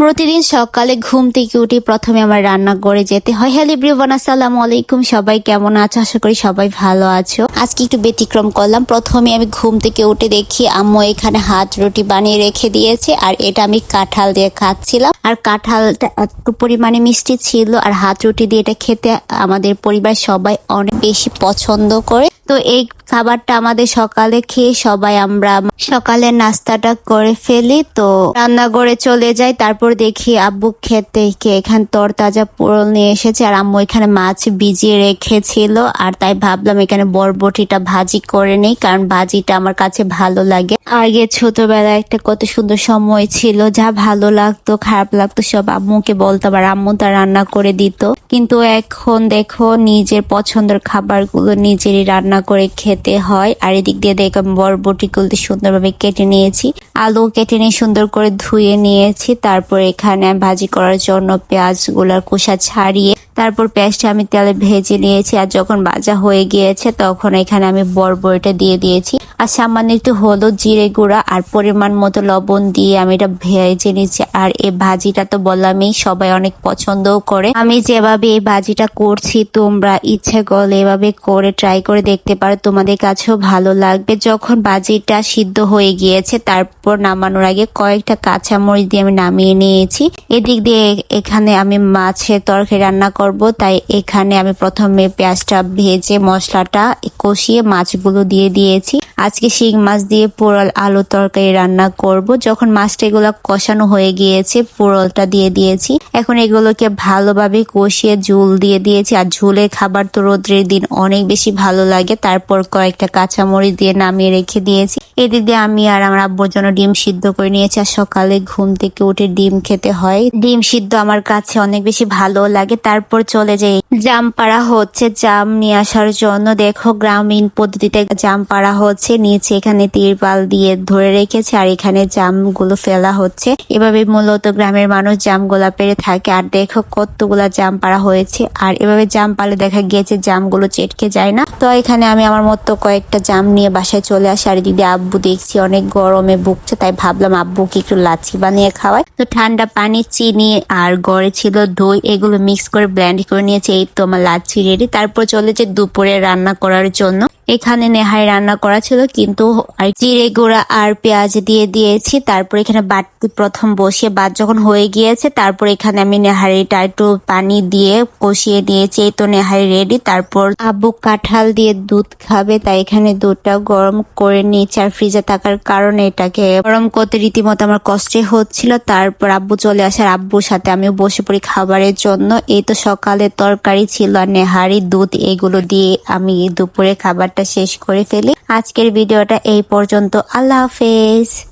প্রতিদিন সকালে ঘুম থেকে উঠে প্রথমে আমার রান্না করে যেতে হয়। হ্যালো ব্রিবান আসসালামু আলাইকুম। সবাই কেমন আছো? আশা করি সবাই ভালো আছো। আজকে একটু ব্যতিক্রম করলাম। প্রথমে আমি ঘুম থেকে উঠে দেখি আম্মু এখানে হাত রুটি বানিয়ে রেখে দিয়েছে, আর এটা আমি কাঁঠাল দিয়ে খাচ্ছিলাম। আর কাঁঠালটা একটু পরিমাণে মিষ্টি ছিল আর হাত রুটি দিয়ে এটা খেতে আমাদের পরিবার সবাই অনেক বেশি পছন্দ করে। তো এই খাবারটা আমাদের সকালে খেয়ে সবাই আমরা সকালের নাস্তাটা করে ফেলি। তো রান্নাঘরে চলে যাই, তারপর দেখি আব্বু খেতে কে এখানে তরতাজা পোড়ল নিয়ে এসেছে আর আম্মু এখানে মাছ ভিজিয়ে রেখেছিল। আর তাই ভাবলাম এখানে বরবটিটা ভাজি করে নেই, কারণ ভাজিটা আমার কাছে ভালো লাগে। আগে ছোটবেলায় একটা কত সুন্দর সময় ছিল, যা ভালো লাগতো, খারাপ লাগতো সব আম্মুকে বলতাম আর আম্মু তা রান্না করে দিত। কিন্তু এখন দেখো নিজের পছন্দের খাবারগুলো নিজেরই রান্না করে খেতে হয়। আর এদিক দিয়ে দেখো আমি বরবটিগুলো সুন্দরভাবে কেটে নিয়েছি। আলু কেটে নিয়ে সুন্দর করে ধুয়ে নিয়েছি। তারপর এখানে ভাজি করার জন্য পেঁয়াজগুলার খোসা ছাড়িয়ে তারপর পেঁয়াজটা আমি তেলে ভেজে নিয়েছি, আর যখন ভাজা হয়ে গিয়েছে তখন এখানে আমি বরবটিটা দিয়ে দিয়েছি। আর সামান্য একটু হলুদ, জিরে গুঁড়া আর পরিমাণ মতো লবণ দিয়ে আমি এটা ভেজে নিচ্ছি আর এই ভাজিটা তো বললামই, সবাই অনেক পছন্দও করে। আমি যেভাবে এই ভাজিটা করছি, তোমরা ইচ্ছে করলে এভাবে করে ট্রাই করে দেখতে পারো। তোমাদের কাছেও ভালো লাগবে। যখন ভাজিটা সিদ্ধ হয়ে গিয়েছে, তারপর নামানোর আগে কয়েকটা কাঁচামরিচ দিয়ে আমি নামিয়ে নিয়েছি। এদিক দিয়ে এখানে আমি মাছের তরকারি রান্না করব, তাই এখানে আমি প্রথমে পেঁয়াজটা ভেজে মশলাটা কষিয়ে মাছগুলো দিয়ে দিয়েছি। আজকে শিং মাছ দিয়ে পোড়ল আলু তরকারি রান্না করব। যখন মাছটা এগুলো কষানো হয়ে গিয়েছে, পোড়লটা দিয়ে দিয়েছি। এখন এগুলোকে ভালোভাবে কষিয়ে ঝুল দিয়ে দিয়েছি। আর ঝুলের খাবার তো রোদ্রের দিন অনেক বেশি ভালো লাগে। তারপর কয়েকটা কাঁচামরিচ দিয়ে নামিয়ে রেখে দিয়েছি। এদিক দিয়ে আমি আর আমার আব্বুর জন্য ডিম সিদ্ধ করে নিয়েছি, আর সকালে ঘুম থেকে উঠে ডিম খেতে হয়। ডিম সিদ্ধ আমার কাছে অনেক বেশি ভালো লাগে। তারপর চলে যাই। জাম পাড়া হচ্ছে জাম নিয়ে আসার জন্য। দেখো, গ্রামীণ পদ্ধতিতে জাম পাড়া হচ্ছে। নিচে এখানে তিরপাল দিয়ে ধরে রেখেছে, আর এখানে জামগুলো ফেলা হচ্ছে। এভাবে মূলত গ্রামের মানুষ জামগুলা পেরে থাকে। আর দেখো, কতগুলা জাম পাড়া হয়েছে। আর এভাবে জাম পালে দেখা গিয়েছে, জামগুলো চেটকে যায় না। তো এখানে আমি আমার মতো কয়েকটা জাম নিয়ে বাসায় চলে আসি। আর দিদি আব্বু দেখছি অনেক গরমে ভুগছে, তাই ভাবলাম আব্বুকে একটু লাচ্ছি বানিয়ে খাওয়ায় তো ঠান্ডা পানি, চিনি আর গড়ে ছিল দই, এগুলো মিক্স করে ব্ল্যান্ড করে নিয়েছে, এই তো আমার লাচ্ছি রেডি তারপর চলেছে দুপুরে রান্না করার জন্য। এখানে নেহাই রান্না করা ছিল, কিন্তু আর জিরে গুঁড়া আর পেঁয়াজ দিয়ে দিয়েছি, তারপর এখানে বাটতি প্রথম বসিয়ে বাদ যখন হয়ে গিয়েছে, তারপর এখানে আমি নেহারিটা একটু পানি দিয়ে কষিয়ে দিয়েছি এই তো নেহারি রেডি তারপর আব্বু কাঁঠাল দিয়ে দুধ খাবে, তাই এখানে দুধটা গরম করে নিয়েছি, আর ফ্রিজে থাকার কারণে এটাকে গরম করতে রীতিমতো আমার কষ্টে হচ্ছিল, তারপর আব্বু চলে আসার আব্বুর সাথে আমিও বসে পড়ি খাবারের জন্য, এই তো সকালে তরকারি ছিল আর নেহারি দুধ, এগুলো দিয়ে আমি দুপুরে খাবারটা শেষ করে ফেলি। আজকের ভিডিওটা এই পর্যন্ত। আল্লাহ হাফেজ।